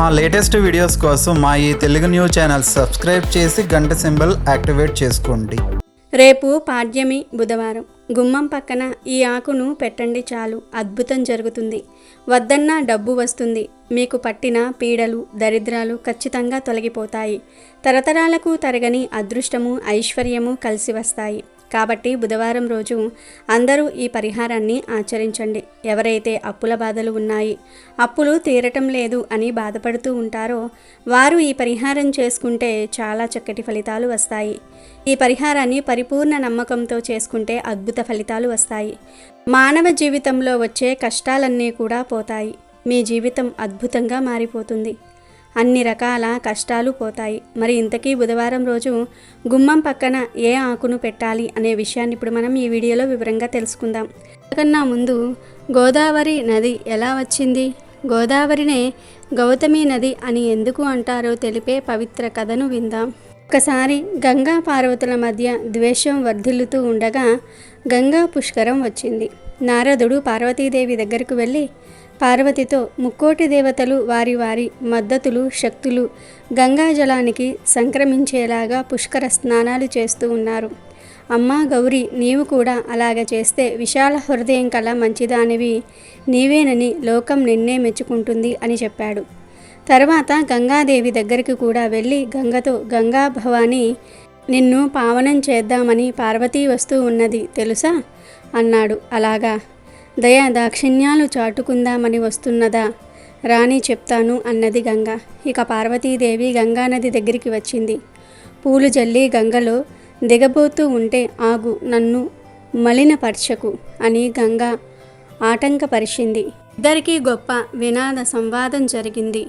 మా latest videos కోసం మా ఈ తెలుగు న్యూస్ ఛానల్ సబ్స్క్రైబ్ చేసి గంట సింబల్ యాక్టివేట్ చేసుకోండి. రేపు పాడ్యమి బుధవారం. గుమ్మం పక్కన ఈ ఆకును పెట్టండి చాలు. అద్భుతం జరుగుతుంది. వద్దన్నా డబ్బు వస్తుంది. మీకు పట్టిన పీడలు దరిద్రాలు ఖచ్చితంగా తొలగిపోతాయి. తరతరాలకు తరగని అదృష్టము ఐశ్వర్యము కలిసి వస్తాయి. కాబట్టి బుధవారం రోజు అందరూ ఈ పరిహారాన్ని ఆచరించండి. ఎవరైతే అప్పుల బాధలు ఉన్నాయి అప్పులు తీరటం లేదు అని బాధపడుతూ ఉంటారో వారు ఈ పరిహారం చేసుకుంటే చాలా చక్కటి ఫలితాలు వస్తాయి. ఈ పరిహారాన్ని పరిపూర్ణ నమ్మకంతో చేసుకుంటే అద్భుత ఫలితాలు వస్తాయి. మానవ జీవితంలో వచ్చే కష్టాలన్నీ కూడా పోతాయి. మీ జీవితం అద్భుతంగా మారిపోతుంది. అన్ని రకాల కష్టాలు పోతాయి. మరి ఇంతకీ బుధవారం రోజు గుమ్మం పక్కన ఏ ఆకును పెట్టాలి అనే విషయాన్ని ఇప్పుడు మనం ఈ వీడియోలో వివరంగా తెలుసుకుందాం. అంతకన్నా ముందు గోదావరి నది ఎలా వచ్చింది? గోదావరినే గౌతమి నది అని ఎందుకు అంటారో తెలిపే పవిత్ర కథను విందాం. ఒకసారి గంగా పార్వతుల మధ్య ద్వేషం వర్ధిల్లుతూ ఉండగా గంగా పుష్కరం వచ్చింది. నారదుడు పార్వతీదేవి దగ్గరకు వెళ్ళి పార్వతితో ముక్కోటి దేవతలు వారి వారి మద్దతులు శక్తులు గంగా జలానికి సంక్రమించేలాగా పుష్కర స్నానాలు చేస్తూ ఉన్నారు. అమ్మా గౌరీ నీవు కూడా అలాగ చేస్తే విశాల హృదయం కల మంచిదానివి. నీవేనని లోకం నిన్నే మెచ్చుకుంటుంది అని చెప్పాడు. తర్వాత గంగాదేవి దగ్గరికి కూడా వెళ్ళి గంగతో గంగా భవాని నిన్ను పావనం చేద్దామని పార్వతీ వస్తూ ఉన్నది తెలుసా? అన్నాడు. అలాగా దయా దాక్షిణ్యాలు చాటుకుందామని వస్తున్నదా? రాణి చెప్తాను అన్నది గంగ. ఇక పార్వతీదేవి గంగానది దగ్గరికి వచ్చింది. పూలు జల్లి గంగలో దిగబోతూ ఉంటే ఆగు నన్ను మలినపరచకు అని గంగ ఆటంకపరిచింది. ఇద్దరికీ గొప్ప వినాద సంవాదం జరిగింది.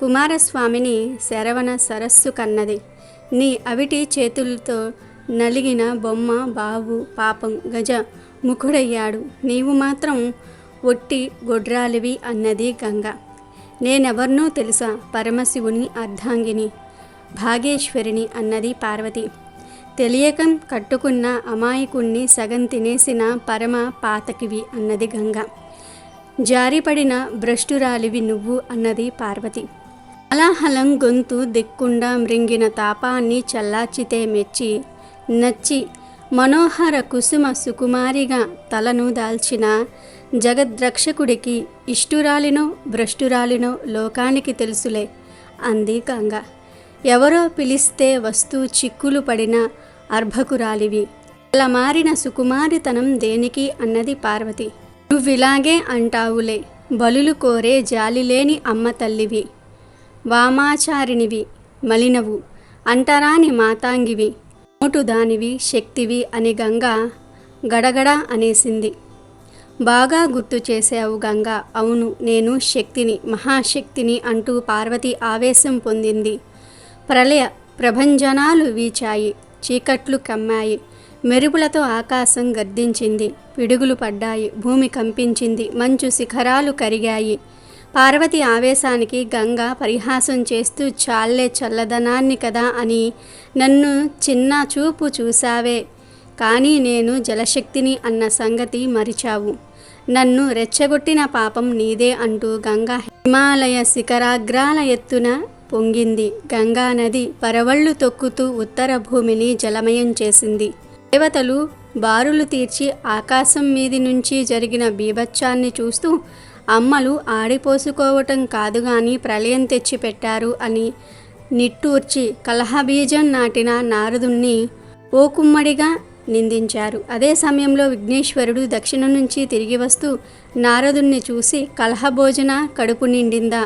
కుమారస్వామిని శరవణ సరస్సు కన్నది. నీ అవిటి చేతులతో నలిగిన బొమ్మ బావు పాపం గజ ముఖుడయ్యాడు నీవు మాత్రం ఒట్టి గొడ్రాలివి అన్నది గంగ. నేనెవర్నో తెలుసా? పరమశివుని అర్ధాంగిని భాగేశ్వరిని అన్నది పార్వతి. తెలియకం కట్టుకున్న అమాయకుణ్ణి సగం తినేసిన పరమ పాతకివి అన్నది గంగ. జారిపడిన భ్రష్టురాలివి నువ్వు అన్నది పార్వతి. అలాహలం గొంతు దిక్కుండా మృంగిన తాపాన్ని చల్లార్చితే మెచ్చి నచ్చి మనోహర కుసుమ సుకుమారిగా తలను దాల్చిన జగద్రక్షకుడికి ఇష్టురాలినో భ్రష్టురాలినో లోకానికి తెలుసులే అంది గంగ. ఎవరో పిలిస్తే వస్తూ చిక్కులు పడిన అర్భకురాలివి. అలా మారిన సుకుమారితనం దేనికి అన్నది పార్వతి. నువ్విలాగే అంటావులే బలులు కోరే జాలిలేని అమ్మ తల్లివి. వామాచారినివి మలినవు. అంటరాని మాతాంగివి. దానివి శక్తివి అని గంగ గడగడ అనేసింది. బాగా గుర్తు చేసావు గంగా. అవును నేను శక్తిని మహాశక్తిని అంటూ పార్వతి ఆవేశం పొందింది. ప్రళయ ప్రభంజనాలు వీచాయి చీకట్లు కమ్మాయి మెరుపులతో ఆకాశం గర్దించింది పిడుగులు పడ్డాయి భూమి కంపించింది మంచు శిఖరాలు కరిగాయి. పార్వతి ఆవేశానికి గంగ పరిహాసం చేస్తూ చాలే చల్లదనాన్ని కదా అని నన్ను చిన్న చూపు చూశావే. కానీ నేను జలశక్తిని అన్న సంగతి మరిచావు. నన్ను రెచ్చగొట్టిన పాపం నీదే అంటూ గంగ హిమాలయ శిఖరాగ్రాల ఎత్తున పొంగింది. గంగా నది పరవళ్ళు తొక్కుతూ ఉత్తర భూమిని జలమయం చేసింది. దేవతలు బారులు తీర్చి ఆకాశం మీది నుంచి జరిగిన బీభత్సాన్ని చూస్తూ అమ్మలు ఆడిపోసుకోవటం కాదు గాని ప్రళయం తెచ్చిపెట్టారు అని నిట్టూర్చి కలహబీజం నాటిన నారదుణ్ణి ఓ కుమ్మడిగా నిందించారు. అదే సమయంలో విఘ్నేశ్వరుడు దక్షిణం నుంచి తిరిగి వస్తూ నారదుణ్ణి చూసి కలహభోజన కడుపు నిండిందా?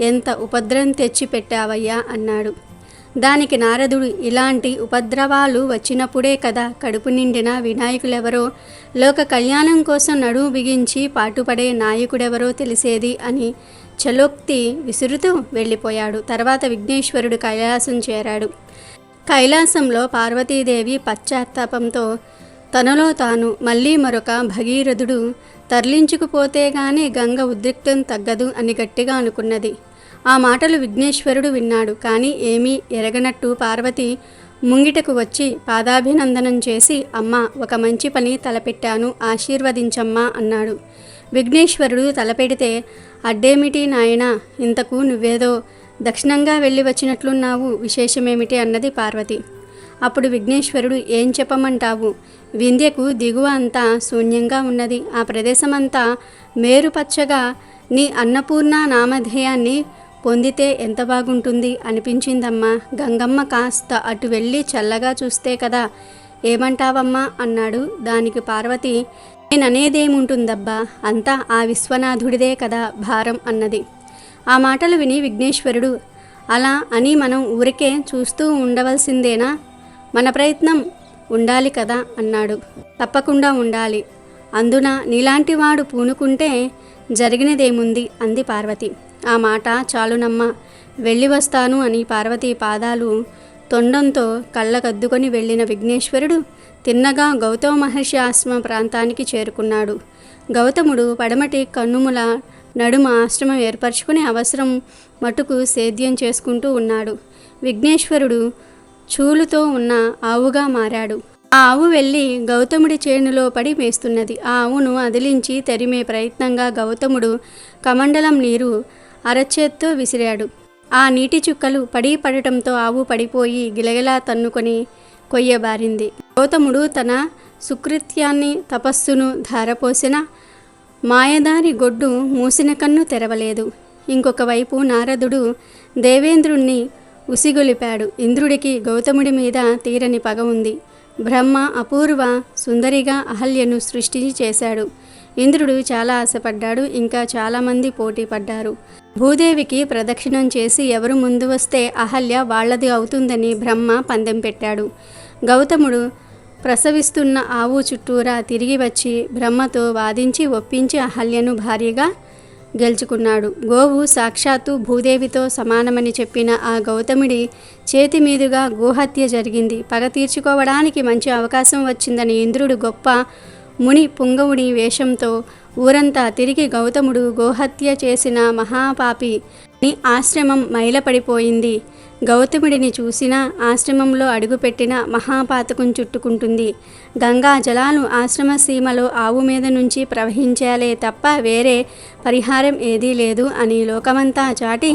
ఎంత ఉపద్రం తెచ్చి పెట్టావయ్యా అన్నాడు. దానికి నారదుడు ఇలాంటి ఉపద్రవాలు వచ్చినప్పుడే కదా కడుపు నిండిన వినాయకులెవరో లోక కళ్యాణం కోసం నడుము బిగించి పాటుపడే నాయకుడెవరో తెలిసేది అని చలోక్తి విసురుతూ వెళ్ళిపోయాడు. తర్వాత విఘ్నేశ్వరుడు కైలాసం చేరాడు. కైలాసంలో పార్వతీదేవి పశ్చాత్తాపంతో తనలో తాను మళ్ళీ మరొక భగీరథుడు తరలించుకుపోతే గాని గంగ ఉద్రిక్తం తగ్గదు అని గట్టిగా అనుకున్నది. ఆ మాటలు విఘ్నేశ్వరుడు విన్నాడు. కానీ ఏమీ ఎరగనట్టు పార్వతి ముంగిటకు వచ్చి పాదాభినందనం చేసి అమ్మ ఒక మంచి పని తలపెట్టాను ఆశీర్వదించమ్మా అన్నాడు. విఘ్నేశ్వరుడు తలపెడితే అడ్డేమిటి నాయనా ఇంతకు నువ్వేదో దక్షిణంగా వెళ్ళి వచ్చినట్లున్నావు విశేషమేమిటి అన్నది పార్వతి. అప్పుడు విఘ్నేశ్వరుడు ఏం చెప్పమంటావు? వింధ్యకు దిగువ అంతా శూన్యంగా ఉన్నది. ఆ ప్రదేశమంతా మేరుపచ్చగా నీ అన్నపూర్ణ నామధేయాన్ని పొందితే ఎంత బాగుంటుంది అనిపించిందమ్మా. గంగమ్మ కాస్త అటు వెళ్ళి చల్లగా చూస్తే కదా. ఏమంటావమ్మా? అన్నాడు దానికి పార్వతి. నేననేదేముంటుందబ్బా? అంతా ఆ విశ్వనాథుడిదే కదా భారం అన్నది. ఆ మాటలు విని విఘ్నేశ్వరుడు అలా అని మనం ఊరికే చూస్తూ ఉండవలసిందేనా? మన ప్రయత్నం ఉండాలి కదా అన్నాడు. తప్పకుండా ఉండాలి. అందున నీలాంటివాడు పూనుకుంటే జరిగినదేముంది? అంది పార్వతి. ఆ మాట చాలునమ్మ. వెళ్ళి వస్తాను అని పార్వతి పాదాలు తొండంతో కళ్ళకద్దుకొని వెళ్ళిన విఘ్నేశ్వరుడు తిన్నగా గౌతమ మహర్షి ఆశ్రమ ప్రాంతానికి చేరుకున్నాడు. గౌతముడు పడమటి కన్నుముల నడుమ ఆశ్రమం ఏర్పరచుకుని అవసరం మటుకు సేద్యం చేసుకుంటూ ఉన్నాడు. విఘ్నేశ్వరుడు చూలుతో ఉన్న ఆవుగా మారాడు. ఆ ఆవు వెళ్ళి గౌతముడి చేనులో పడి మేస్తున్నది. ఆ ఆవును అదిలించి తరిమే ప్రయత్నంగా గౌతముడు కమండలం నీరు అరచేత్తో విసిరాడు. ఆ నీటి చుక్కలు పడి పడటంతో ఆవు పడిపోయి గిలగిలా తన్నుకొని కొయ్యబారింది గౌతముడు తన సుకృత్యాన్ని తపస్సును ధారపోసిన మాయదారి గొడ్డు మూసిన కన్ను తెరవలేదు. ఇంకొక వైపు నారదుడు దేవేంద్రుణ్ణి ఉసిగొలిపాడు. ఇంద్రుడికి గౌతముడి మీద తీరని పగ ఉంది. బ్రహ్మ అపూర్వ సుందరిగా అహల్యను సృష్టి చేశాడు ఇంద్రుడు చాలా ఆశపడ్డాడు. ఇంకా చాలామంది పోటీ పడ్డారు. భూదేవికి ప్రదక్షిణం చేసి ఎవరు ముందు వస్తే అహల్య వాళ్ళది అవుతుందని బ్రహ్మ పందెం పెట్టాడు. గౌతముడు ప్రసవిస్తున్న ఆవు చుట్టూరా తిరిగి వచ్చి బ్రహ్మతో వాదించి ఒప్పించి అహల్యను భార్యగా గెలుచుకున్నాడు. గోవు సాక్షాత్తు భూదేవితో సమానమని చెప్పిన ఆ గౌతముడి చేతి మీదుగా గోహత్య జరిగింది. పగ తీర్చుకోవడానికి మంచి అవకాశం వచ్చిందని ఇంద్రుడు గొప్ప ముని పుంగవుడి వేషంతో ఊరంతా తిరిగి గౌతముడు గోహత్య చేసిన మహాపాపి ని ఆశ్రమం మైలపడిపోయింది. గౌతముడిని చూసినా ఆశ్రమంలో అడుగుపెట్టిన మహాపాతకం చుట్టుకుంటుంది. గంగా జలాలు ఆశ్రమ సీమలో ఆవు మీద నుంచి ప్రవహించాలే తప్ప వేరే పరిహారం ఏదీ లేదు అని లోకమంతా చాటి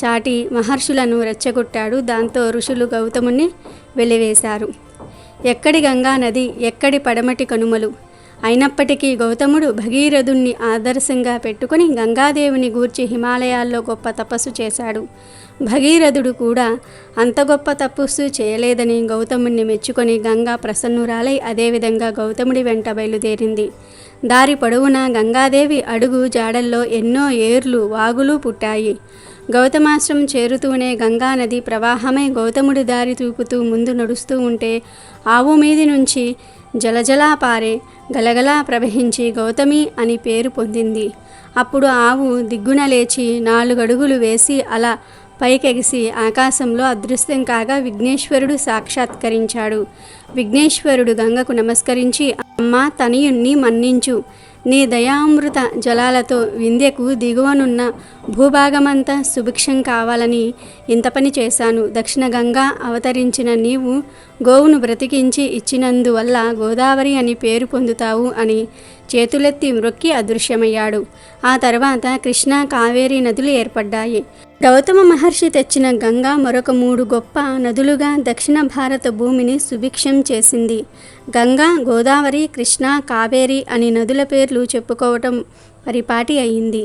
చాటి మహర్షులను రెచ్చగొట్టాడు. దాంతో ఋషులు గౌతముని వెలివేశారు. ఎక్కడి గంగా నది ఎక్కడి పడమటి కనుమలు? అయినప్పటికీ గౌతముడు భగీరథుణ్ణి ఆదర్శంగా పెట్టుకుని గంగాదేవిని గూర్చి హిమాలయాల్లో గొప్ప తపస్సు చేశాడు. భగీరథుడు కూడా అంత గొప్ప తపస్సు చేయలేదని గౌతముణ్ణి మెచ్చుకొని గంగా ప్రసన్నురాలై అదేవిధంగా గౌతముడి వెంట బయలుదేరింది. దారి పొడవునా గంగాదేవి అడుగు జాడల్లో ఎన్నో ఏర్లు వాగులు పుట్టాయి. గౌతమాశ్రమం చేరుతూనే గంగానది ప్రవాహమై గౌతముడి దారి తూపుతూ ముందు నడుస్తూ ఉంటే ఆవు మీది నుంచి జలజలా పారే గలగలా ప్రవహించి గౌతమి అని పేరు పొందింది. అప్పుడు ఆవు దిగ్గున లేచి నాలుగడుగులు వేసి అలా పైకెగిసి ఆకాశంలో అదృశ్యం కాగా విఘ్నేశ్వరుడు సాక్షాత్కరించాడు. విఘ్నేశ్వరుడు గంగకు నమస్కరించి అమ్మ తనయుణ్ణి మన్నించు. నీ దయామృత జలాలతో వింధ్యకు దిగువనున్న భూభాగమంతా సుభిక్షం కావాలని ఇంత పని చేశాను. దక్షిణ గంగా అవతరించిన నీవు గోవును బ్రతికించి ఇచ్చినందువల్ల గోదావరి అని పేరు పొందుతావు అని చేతులెత్తి మ్రొక్కి అదృశ్యమయ్యాడు. ఆ తర్వాత కృష్ణా కావేరీ నదులు ఏర్పడ్డాయి. గౌతమ మహర్షి తెచ్చిన గంగా మరొక మూడు గొప్ప నదులుగా దక్షిణ భారత భూమిని సుభిక్షం చేసింది. గంగా గోదావరి కృష్ణ కావేరి అని నదుల పేర్లు చెప్పుకోవటం పరిపాటి అయింది.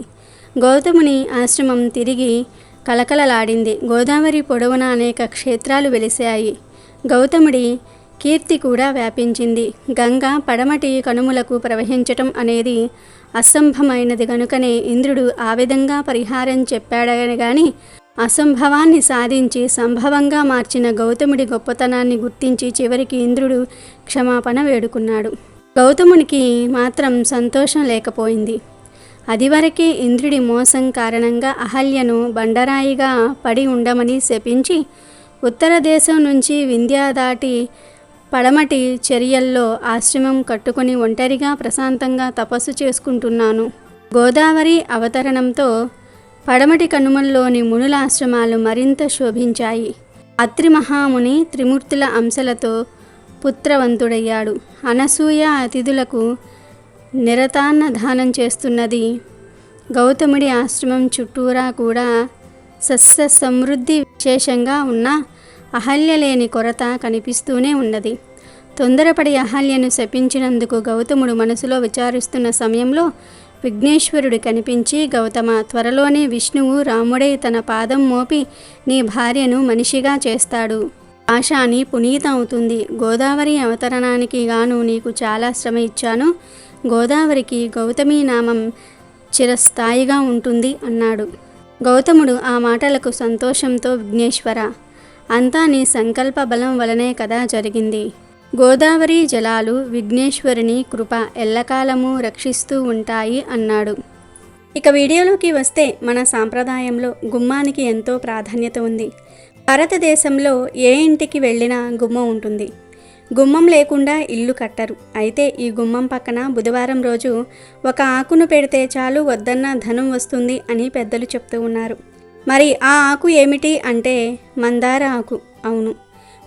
గౌతముని ఆశ్రమం తిరిగి కలకలలాడింది. గోదావరి పొడవున అనేక క్షేత్రాలు వెలిశాయి. గౌతముడి కీర్తి కూడా వ్యాపించింది. గంగ పడమటి కనుమలకు ప్రవహించటం అనేది అసంభవమైనది కనుకనే ఇంద్రుడు ఆ విధంగా పరిహారం చెప్పాడని గాని అసంభవాన్ని సాధించి సంభవంగా మార్చిన గౌతముడి గొప్పతనాన్ని గుర్తించి చివరికి ఇంద్రుడు క్షమాపణ వేడుకున్నాడు. గౌతమునికి మాత్రం సంతోషం లేకపోయింది. అదివరకే ఇంద్రుడి మోసం కారణంగా అహల్యను బండరాయిగా పడి ఉండమని శపించి ఉత్తర దేశం నుంచి వింధ్యా దాటి పడమటి చర్యల్లో ఆశ్రమం కట్టుకుని ఒంటరిగా ప్రశాంతంగా తపస్సు చేసుకుంటున్నాను. గోదావరి అవతరణంతో పడమటి కనుమల్లోని మునుల ఆశ్రమాలు మరింత శోభించాయి. అత్రి మహాముని త్రిమూర్తుల అంశలతో పుత్రవంతుడయ్యాడు. అనసూయ అతిథులకు నిరతాన్నదానం చేస్తున్నది గౌతముడి ఆశ్రమం చుట్టూరా కూడా సస్య సమృద్ధి విశేషంగా ఉన్న అహల్య లేని కొరత కనిపిస్తూనే ఉన్నది. తొందరపడి అహల్యను శపించినందుకు గౌతముడు మనసులో విచారిస్తున్న సమయంలో విఘ్నేశ్వరుడు కనిపించి గౌతమ త్వరలోనే విష్ణువు రాముడై తన పాదం మోపి నీ భార్యను మనిషిగా చేస్తాడు. ఆశాని పునీత అవుతుంది గోదావరి అవతరణానికి గాను నీకు చాలా శ్రమ ఇచ్చాను. గోదావరికి గౌతమి నామం చిరస్థాయిగా ఉంటుంది అన్నాడు. గౌతముడు ఆ మాటలకు సంతోషంతో విఘ్నేశ్వర అంతా నీ సంకల్ప బలం వలనే కదా జరిగింది. గోదావరి జలాలు విఘ్నేశ్వరుని కృప ఎల్లకాలము రక్షిస్తూ ఉంటాయి అన్నాడు. ఇక వీడియోలోకి వస్తే మన సాంప్రదాయంలో గుమ్మానికి ఎంతో ప్రాధాన్యత ఉంది. భారతదేశంలో ఏ ఇంటికి వెళ్ళినా గుమ్మం ఉంటుంది. గుమ్మం లేకుండా ఇల్లు కట్టరు. అయితే ఈ గుమ్మం పక్కన బుధవారం రోజు ఒక ఆకును పెడితే చాలు వద్దన్న ధనం వస్తుంది అని పెద్దలు చెప్తూ ఉన్నారు. మరి ఆ ఆకు ఏమిటి అంటే మందార ఆకు. అవును.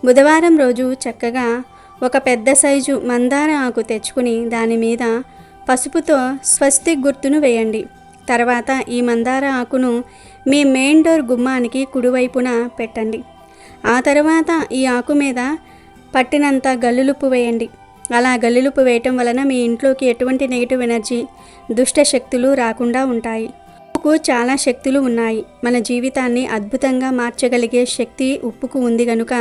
బుధవారం రోజు చక్కగా ఒక పెద్ద సైజు మందార ఆకు తెచ్చుకుని దాని మీద పసుపుతో స్వస్తి గుర్తును వేయండి. తర్వాత ఈ మందార ఆకును మీ మెయిన్ డోర్ గుమ్మానికి కుడివైపున పెట్టండి. ఆ తర్వాత ఈ ఆకు మీద పట్టినంత గల్లులుపు వేయండి. అలా గల్లులుపు వేయటం వలన మీ ఇంట్లోకి ఎటువంటి నెగిటివ్ ఎనర్జీ దుష్ట శక్తులు రాకుండా ఉంటాయి. ఉప్పుకు చాలా శక్తులు ఉన్నాయి. మన జీవితాన్ని అద్భుతంగా మార్చగలిగే శక్తి ఉప్పుకు ఉంది గనుక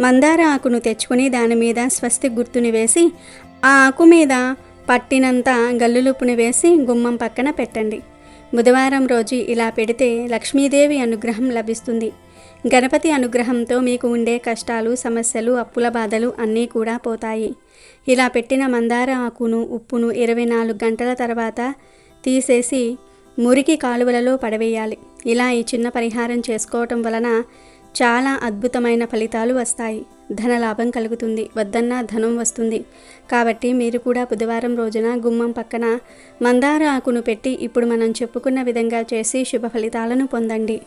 మందార ఆకును తెచ్చుకొని దాని మీద స్వస్తి గుర్తుని వేసి ఆ ఆకు మీద పట్టినంత గల్లులుప్పుని వేసి గుమ్మం పక్కన పెట్టండి. బుధవారం రోజు ఇలా పెడితే లక్ష్మీదేవి అనుగ్రహం లభిస్తుంది. గణపతి అనుగ్రహంతో మీకు ఉండే కష్టాలు సమస్యలు అప్పుల బాధలు అన్నీ కూడా పోతాయి. ఇలా పెట్టిన మందార ఆకును ఉప్పును ఇరవై నాలుగు గంటల తర్వాత తీసేసి మురికి కాలువలలో పడవేయాలి. ఇలా ఈ చిన్న పరిహారం చేసుకోవటం వలన చాలా అద్భుతమైన ఫలితాలు వస్తాయి. ధనలాభం కలుగుతుంది. వద్దన్నా ధనం వస్తుంది. కాబట్టి మీరు కూడా బుధవారం రోజున గుమ్మం పక్కన మందార ఆకును పెట్టి ఇప్పుడు మనం చెప్పుకున్న విధంగా చేసి శుభ ఫలితాలను పొందండి.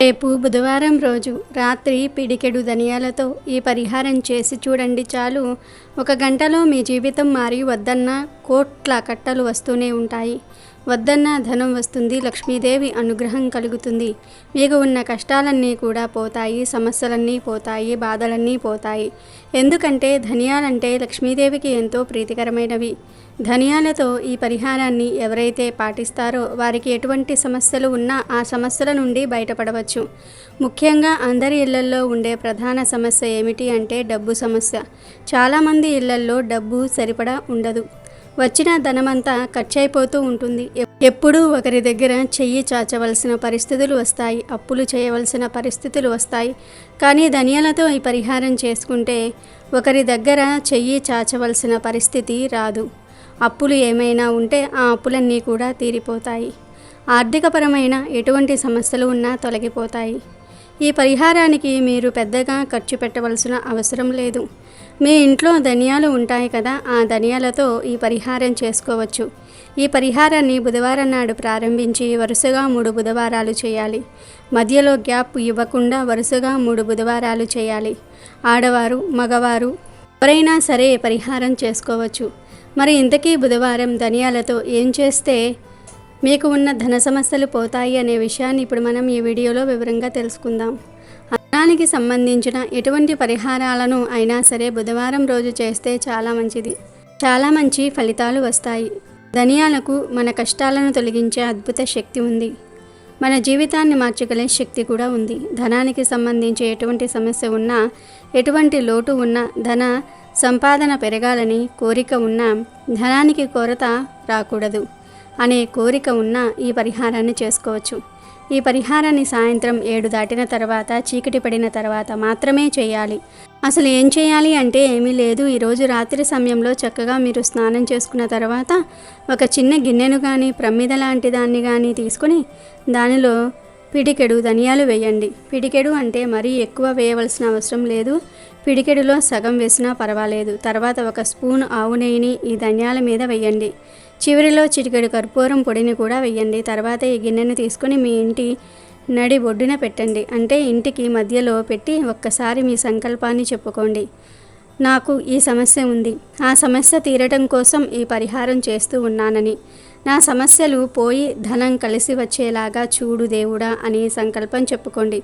రేపు బుధవారం రోజు రాత్రి పిడికెడు ధనియాలతో ఈ పరిహారం చేసి చూడండి చాలు. ఒక గంటలో మీ జీవితం మారి వద్దన్న కోట్ల కట్టలు వస్తూనే ఉంటాయి. వద్దన్న ధనం వస్తుంది లక్ష్మీదేవి అనుగ్రహం కలుగుతుంది. మీకు ఉన్న కష్టాలన్నీ కూడా పోతాయి సమస్యలన్నీ పోతాయి బాధలన్నీ పోతాయి. ఎందుకంటే ధనియాలంటే లక్ష్మీదేవికి ఎంతో ప్రీతికరమైనవి. ధనియాలతో ఈ పరిహారాన్ని ఎవరైతే పాటిస్తారో వారికి ఎటువంటి సమస్యలు ఉన్నా ఆ సమస్యల నుండి బయటపడవచ్చు. ముఖ్యంగా అందరి ఇళ్ళల్లో ఉండే ప్రధాన సమస్య ఏమిటి అంటే డబ్బు సమస్య. చాలామంది ఇళ్ళల్లో డబ్బు సరిపడా ఉండదు. వచ్చిన ధనమంతా ఖర్చయిపోతూ ఉంటుంది. ఎప్పుడూ ఒకరి దగ్గర చెయ్యి చాచవలసిన పరిస్థితులు వస్తాయి అప్పులు చేయవలసిన పరిస్థితులు వస్తాయి. కానీ ధనియాలతో ఈ పరిహారం చేసుకుంటే ఒకరి దగ్గర చెయ్యి చాచవలసిన పరిస్థితి రాదు. అప్పులు ఏమైనా ఉంటే ఆ అప్పులన్నీ కూడా తీరిపోతాయి. ఆర్థికపరమైన ఎటువంటి సమస్యలు ఉన్నా తొలగిపోతాయి. ఈ పరిహారానికి మీరు పెద్దగా ఖర్చు పెట్టవలసిన అవసరం లేదు. మీ ఇంట్లో ధనియాలు ఉంటాయి కదా ఆ ధనియాలతో ఈ పరిహారం చేసుకోవచ్చు. ఈ పరిహారాన్ని బుధవారం నాడు ప్రారంభించి వరుసగా మూడు బుధవారాలు చేయాలి. మధ్యలో గ్యాప్ ఇవ్వకుండా వరుసగా మూడు బుధవారాలు చేయాలి. ఆడవారు మగవారు ఎవరైనా సరే పరిహారం చేసుకోవచ్చు. మరి ఇంతకీ బుధవారం ధనియాలతో ఏం చేస్తే మీకు ఉన్న ధన సమస్యలు పోతాయి అనే విషయాన్ని ఇప్పుడు మనం ఈ వీడియోలో వివరంగా తెలుసుకుందాం. అన్నానికి సంబంధించిన ఎటువంటి పరిహారాలను అయినా సరే బుధవారం రోజు చేస్తే చాలా మంచిది. చాలా మంచి ఫలితాలు వస్తాయి. ధనియాలకు మన కష్టాలను తొలగించే అద్భుత శక్తి ఉంది. మన జీవితాన్ని మార్చగలే శక్తి కూడా ఉంది. ధనానికి సంబంధించి ఎటువంటి సమస్య ఉన్నా ఎటువంటి లోటు ఉన్నా ధన సంపాదన పెరగాలని కోరిక ఉన్నా ధనానికి కొరత రాకూడదు. అనే కోరిక ఉన్న ఈ పరిహారాన్ని చేసుకోవచ్చు. ఈ పరిహారాన్ని సాయంత్రం ఏడు దాటిన తర్వాత చీకటి పడిన తర్వాత మాత్రమే చేయాలి. అసలు ఏం చేయాలి అంటే ఏమీ లేదు. ఈరోజు రాత్రి సమయంలో చక్కగా మీరు స్నానం చేసుకున్న తర్వాత ఒక చిన్న గిన్నెను కానీ ప్రమిద లాంటి దాన్ని కానీ తీసుకొని దానిలో పిడికెడు ధనియాలు వేయండి. పిడికెడు అంటే మరీ ఎక్కువ వేయవలసిన అవసరం లేదు. పిడికెడులో సగం వేసినా పర్వాలేదు. తర్వాత ఒక స్పూన్ ఆవు నెయ్యిని ఈ ధనియాల మీద వేయండి. చివరిలో చిటికెడు కర్పూరం పొడిని కూడా వేయండి తర్వాత ఈ గిన్నెను తీసుకొని మీ ఇంటి నడి ఒడ్డున పెట్టండి. అంటే ఇంటికి మధ్యలో పెట్టి ఒక్కసారి మీ సంకల్పాన్ని చెప్పుకోండి. నాకు ఈ సమస్య ఉంది. ఆ సమస్య తీరటం కోసం ఈ పరిహారం చేస్తూ ఉన్నానని. నా సమస్యలు పోయి ధనం కలిసి వచ్చేలాగా చూడు దేవుడా అని సంకల్పం చెప్పుకోండి.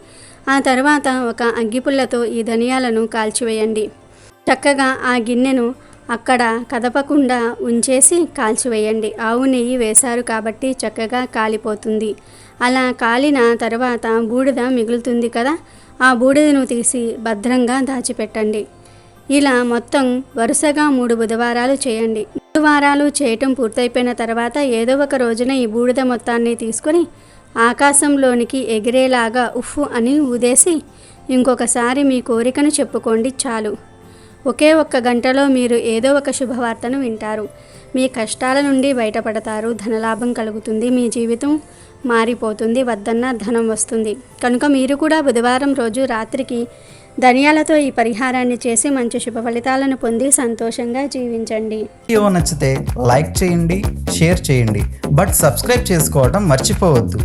ఆ తర్వాత ఒక అగ్గిపుల్లతో ఈ ధనియాలను కాల్చివేయండి. చక్కగా ఆ గిన్నెను అక్కడ కదపకుండా ఉంచేసి కాల్చివేయండి. ఆవు నెయ్యి వేశారు కాబట్టి చక్కగా కాలిపోతుంది. అలా కాలిన తర్వాత బూడిద మిగులుతుంది కదా ఆ బూడిదను తీసి భద్రంగా దాచిపెట్టండి. ఇలా మొత్తం వరుసగా మూడు బుధవారాలు చేయండి. మూడు వారాలు చేయటం పూర్తయిపోయిన తర్వాత ఏదో ఒక రోజున ఈ బూడిద మొత్తాన్ని తీసుకొని ఆకాశంలోనికి ఎగిరేలాగా ఉఫ్ అని ఊదేసి ఇంకొకసారి మీ కోరికను చెప్పుకోండి చాలు. ఒకే ఒక్క గంటలో మీరు ఏదో ఒక శుభవార్తను వింటారు. మీ కష్టాల నుండి బయటపడతారు. ధనలాభం కలుగుతుంది. మీ జీవితం మారిపోతుంది. వద్దన్న ధనం వస్తుంది. కనుక మీరు కూడా బుధవారం రోజు రాత్రికి ధనియాలతో ఈ పరిహారాన్ని చేసి మంచి శుభ ఫలితాలను పొంది సంతోషంగా జీవించండి. వీడియో నచ్చితే లైక్ చేయండి షేర్ చేయండి. బట్ సబ్స్క్రైబ్ చేసుకోవడం మర్చిపోవద్దు.